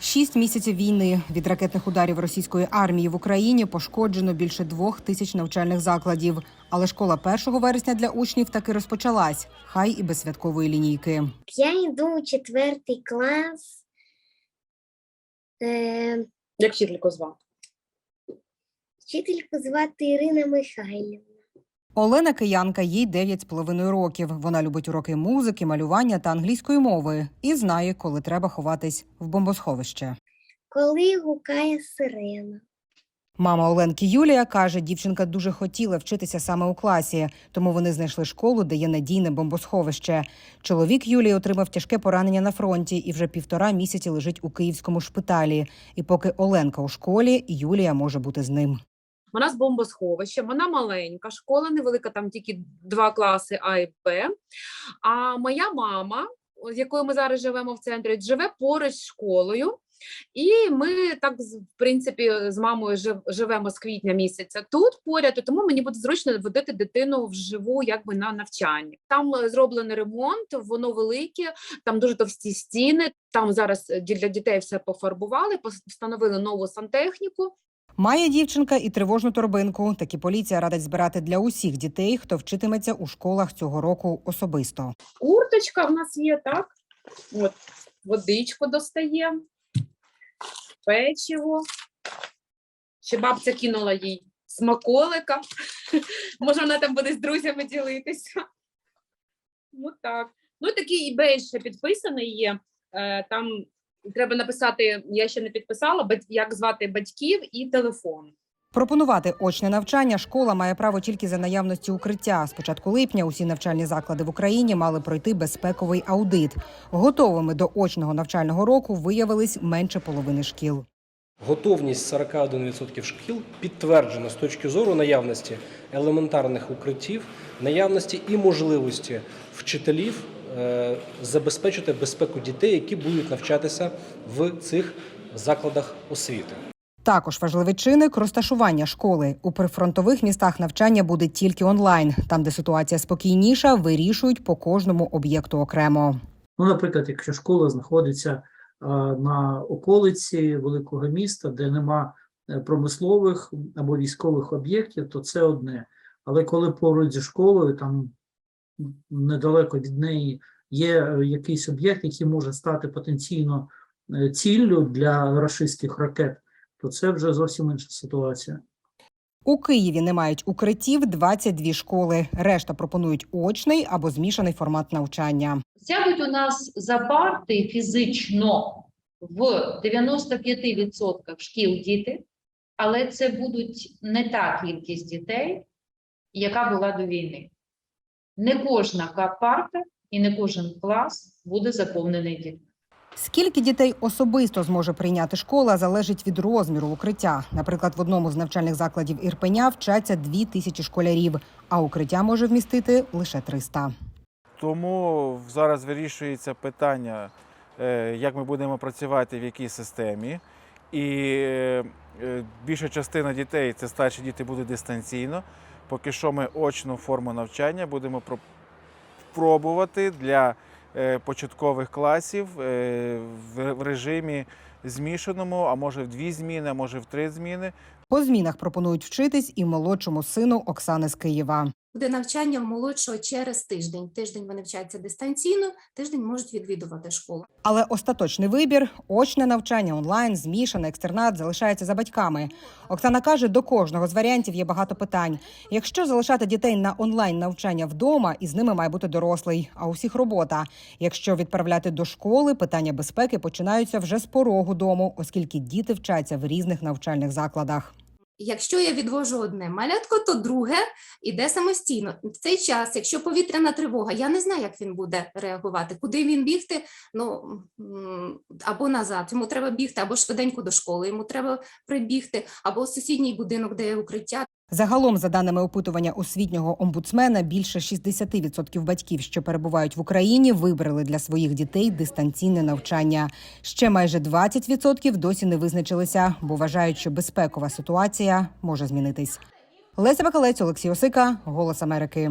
Шість місяців війни від ракетних ударів російської армії в Україні пошкоджено більше двох тисяч навчальних закладів. Але школа 1 вересня для учнів таки розпочалась, хай і без святкової лінійки. Я йду у четвертий клас. Е, Як вчительку звати? вчительку звати Ірина Михайлівна. Олена Киянка, їй 9,5 років. Вона любить уроки музики, малювання та англійської мови і знає, коли треба ховатись в бомбосховище. Коли гукає сирена. Мама Оленки Юлія каже, дівчинка дуже хотіла вчитися саме у класі, тому вони знайшли школу, де є надійне бомбосховище. Чоловік Юлії отримав тяжке поранення на фронті і вже півтора місяці лежить у київському шпиталі. І поки Оленка у школі, Юлія може бути з ним. Вона з бомбосховищем, вона маленька, школа невелика, там тільки два класи А і Б. А моя мама, з якою ми зараз живемо в центрі, живе поруч з школою. І ми так, в принципі, з мамою живемо з квітня місяця тут поряд, тому мені буде зручно водити дитину вживу, якби на навчання. Там е, зроблений ремонт, воно велике, там дуже товсті стіни. Там зараз е, для дітей все пофарбували, встановили нову сантехніку. Має дівчинка і тривожну торбинку. Такі поліція радить збирати для усіх дітей, хто вчитиметься у школах цього року особисто. Курточка в нас є, так? От, водичку достаємо, печиво. Ще бабця кинула їй смаколика. Може, вона там буде з друзями ділитися. Ну так. Ну, такий бейдж ще підписаний є. Е, Там треба написати, я ще не підписала, як звати батьків і телефон. Пропонувати очне навчання школа має право тільки за наявності укриття. З початку липня усі навчальні заклади в Україні мали пройти безпековий аудит. Готовими до очного навчального року виявились менше половини шкіл. Готовність 41% шкіл підтверджена з точки зору наявності елементарних укриттів, наявності і можливості вчителів е, забезпечити безпеку дітей, які будуть навчатися в цих закладах освіти. Також важливий чинник розташування школи у прифронтових містах навчання буде тільки онлайн. Там, де ситуація спокійніша, вирішують по кожному об'єкту окремо. Ну, наприклад, якщо школа знаходиться на околиці великого міста, де нема е, промислових або військових об'єктів, то це одне. Але коли поруч зі школою, там недалеко від неї є е, якийсь об'єкт, який може стати потенційно е, ціллю для рашистських ракет, то це вже зовсім інша ситуація. У Києві не мають укриттів 22 школи. Решта пропонують очний або змішаний формат навчання. Сядуть у нас за парти фізично в 95% шкіл діти, але це будуть не та кількість дітей, яка була до війни. Не кожна парта і не кожен клас буде заповнений дітьми. Скільки дітей особисто зможе прийняти школа, залежить від розміру укриття. Наприклад, в одному з навчальних закладів Ірпеня вчаться дві тисячі школярів, а укриття може вмістити лише 300. Тому зараз вирішується питання, е, як ми будемо працювати в якій системі. І е, більша частина дітей, це старші діти, буде дистанційно. Поки що ми очну форму навчання будемо про- пробувати для початкових класів е, в режимі змішаному, а може в дві зміни, а може в три зміни. По змінах пропонують вчитись і молодшому сину Оксани з Києва. Буде навчання в молодшого через тиждень. Тиждень вони вчаться дистанційно, тиждень можуть відвідувати школу. Але остаточний вибір очне навчання онлайн, змішане екстернат залишається за батьками. Оксана каже, до кожного з варіантів є багато питань. Якщо залишати дітей на онлайн навчання вдома, і з ними має бути дорослий, а у всіх робота. Якщо відправляти до школи, питання безпеки починаються вже з порогу дому, оскільки діти вчаться в різних навчальних закладах. Якщо я відвожу одне малятко, то друге іде самостійно. В цей час, якщо повітряна тривога, я не знаю, як він буде реагувати, куди він бігти. Ну або назад. Йому треба бігти, або швиденько до школи. Йому треба прибігти, або в сусідній будинок, де є укриття. Загалом, за даними опитування освітнього омбудсмена, більше 60% батьків, що перебувають в Україні, вибрали для своїх дітей дистанційне навчання. Ще майже 20% досі не визначилися, бо вважають, що безпекова ситуація може змінитись. Леся Бакалець, Олексій Осика, Голос Америки.